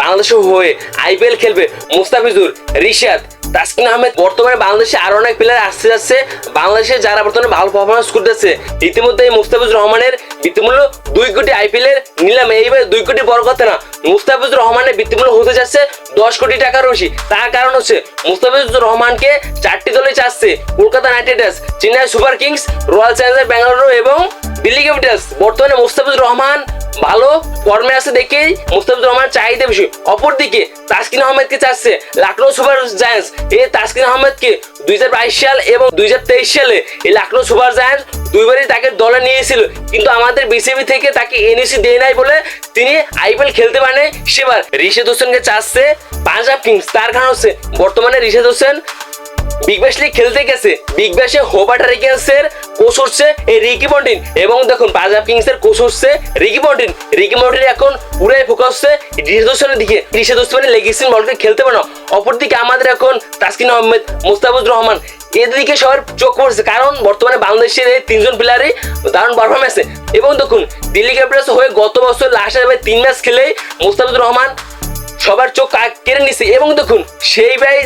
বাংলাদেশের হয়ে আইপিএল খেলবে মুস্তাফিজুর, রিশাদ, তাসকিন আহমেদ। বর্তমানে বাংলাদেশে আরও অনেক প্লেয়ার আসতে যাচ্ছে। বাংলাদেশে যারা বর্তমানে ভালো পারফরমেন্স করতেছে ইতিমধ্যে মুস্তাফিজুর রহমানের বৃত্তিমূল্য দুই কোটি আইপিএল এর নিলাম। এইবার দুই কোটি বড় কথা না, মুস্তাফিজুর রহমানের বৃত্তিমূল্য হতে যাচ্ছে দশ কোটি টাকার বেশি তার কারণ হচ্ছে মুস্তাফিজুর রহমানকে চারটি দলে চাচ্ছে, Kolkata knight riders, Chennai super kings, royal challenger Bangalore এবং দিল্লি ক্যাপিটালস। বর্তমানে মুস্তাফিজুর রহমান ভালো ফর্মে আছে দেখেই মুস্তাফিজুর রহমান চাহিদা বেশি। অপরদিকে তাসকিন আহমেদকে চাচ্ছে লাকনো সুপার জায়ান্টস। এই তাসকিন আহমেদকে দুই হাজার বাইশ সাল এবং দুই হাজার তেইশ সালে এই লাকনো সুপার জায়ান্টস দুইবারই তাকে দলে নিয়েছিল। কিন্তু আমাদের বিসিবি থেকে তাকে এনএসি দেয় নাই বলে তিনি আইপিএল খেলতে পারে সেবার রিশেদ হোসেনকে চাচ্ছে পাঞ্জাব কিংস। তার কারণ হচ্ছে বর্তমানে Rishad Hossain big bash league খেলতে গেছে। বিগ ব্যাশে হোবার্ট হারিকেন্সের কোচ হচ্ছে এই রিকি পন্টিন এবং দেখুন পাঞ্জাব কিংস এর কোচ হচ্ছে রিকি পন্টিন রিকি পন্টিন এখন পুরাই ফোকাস হচ্ছে রিশেদ হোসেনের দিকে। রিশেদ হোসেনের লেগিসিন বলকে খেলতে পারে। না অপরদিকে আমাদের এখন তাসকিন আহমেদ, মুস্তাফিজুর রহমান। এদিকে সবার চোখ পড়ছে, কারণ বর্তমানে বাংলাদেশের এই তিনজন প্লেয়ারই দারুণ পারফরমেন্স এবং দেখুন, দিল্লি ক্যাপিটালস হয়ে গত বছর লাস্ট তিন ম্যাচ খেলেই মুস্তাফিজুর রহমান সবার চোখ কেড়ে নিছে এবং দেখুন, সেই ভাই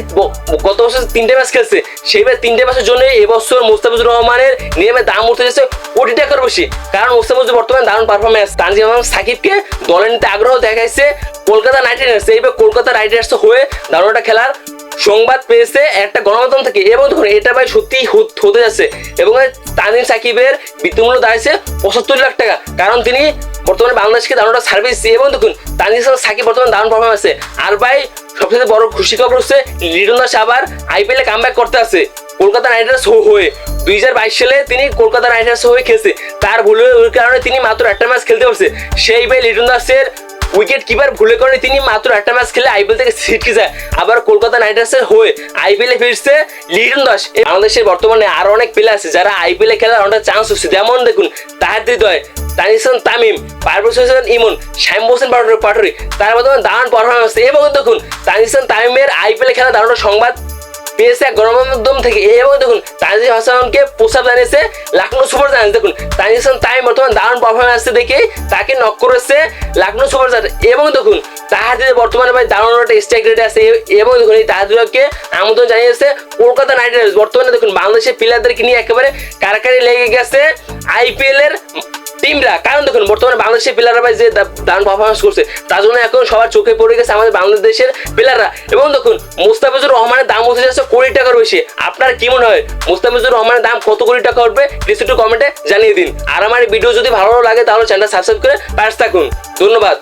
গত বছর তিনটে ম্যাচ খেলছে, সেই ভাই তিনটে ম্যাচের জন্য এবছর মোস্তাফিজুর রহমানের নিয়মে দাম উঠতে যাচ্ছে কোটি টাকার বেশি। কারণ মোস্তাফিজুর বর্তমানে দারুণ পারফরমেন্স তানজিম আহমেদ, সাকিবকে দলে নিতে আগ্রহ দেখাইছে কলকাতা নাইট রাইডার্স। এইভাবে কলকাতা নাইট রাইডার্স হয়ে দারুণ একটা খেলার সংবাদ পেয়েছে, একটা গণমাধ্যম থেকে। এবং দেখুন, এটা ভাই সত্যি হতে যাচ্ছে। এবং এই তানজিম সাকিবের বৃত্তিমূল্য দাঁড়িয়েছে পঁচাত্তর লাখ টাকা। কারণ তিনি বর্তমানে বাংলাদেশকে দারুণটা সার্ভিস দিয়ে এবং দেখুন তানজিম সাকিব বর্তমানে দারুণ পারফরমেন্স আছে। আর ভাই, সবচেয়ে বড় খুশি খবর হচ্ছে লিটন দাস আবার আইপিএলে কাম করতে আছে। কলকাতা নাইট রাইডার্স হয়ে দুই হাজার বাইশ সালে তিনি কলকাতা নাইট রাইডার্স হয়ে খেলছে। তার ভুলের কারণে তিনি মাত্র একটা ম্যাচ খেলতে পারছে। সেই ভাই লিটন দাসের উইকেট কিপার ভুলে করে তিনি, মাত্র একটা ম্যাচ খেলে আইপিএল থেকে ছিটকে যায়। আবার কলকাতা নাইট রাইডার্সের হয়ে আইপিএল ফিরছে লিটন দাস বাংলাদেশের বর্তমানে আরও অনেক প্লেয়ার আছে যারা আইপিএল খেলার অনেক চান্স হচ্ছে যেমন দেখুন, তাহার হৃদয় তানিসান তামিম, পারভেজ হোসেন ইমন শ্যাম হোসেন পাটোয়ারি তার বর্তমানে দারুণ পারফরমেন্স এবং দেখুন তানিসান তামিমের আইপিএল খেলা দারুণ সংবাদ পেয়েছে গণমাধ্যম থেকে। এবং দেখুন তানজিম হাসানকে প্রস্তাব জানিয়েছে লাকনো সুপার জায়ান্টস দেখুন তানজিম হাসান তাই বর্তমানে দারুণ পারফরমেন্স দেখে তাকে নক করেছে লাকনো সুপার জায়ান্টস এবং দেখুন তাহাদিদের বর্তমানে ভাই দারুণ একটা স্ট্রাইক রেট আছে। এবং দেখুন, এই তাহাদিরকে আমন্ত্রণ জানিয়েছে কলকাতা নাইট রাইডার্স। বর্তমানে দেখুন, বাংলাদেশের প্লেয়ারদেরকে নিয়ে একেবারে কারাকারি লেগে গেছে। আইপিএল এর টিমরা, কারণ দেখুন, বর্তমানে বাংলাদেশের প্লেয়াররা ভাই যে দান পারফরমেন্স করছে, তার জন্য এখন সবার চোখে পড়ে গেছে আমাদের বাংলাদেশের প্লেয়াররা এবং দেখুন, মুস্তাফিজুর রহমানের দাম উঠে যাচ্ছে কোটি টাকার বেশি। আপনার কি মনে হয়? মুস্তাফিজুর রহমানের দাম কত কোটি টাকা উঠবে? প্লিজ একটু কমেন্টে জানিয়ে দিন। আর আমার ভিডিও যদি ভালো লাগে, তাহলে চ্যানেলটা সাবস্ক্রাইব করে পাশে থাকুন। ধন্যবাদ।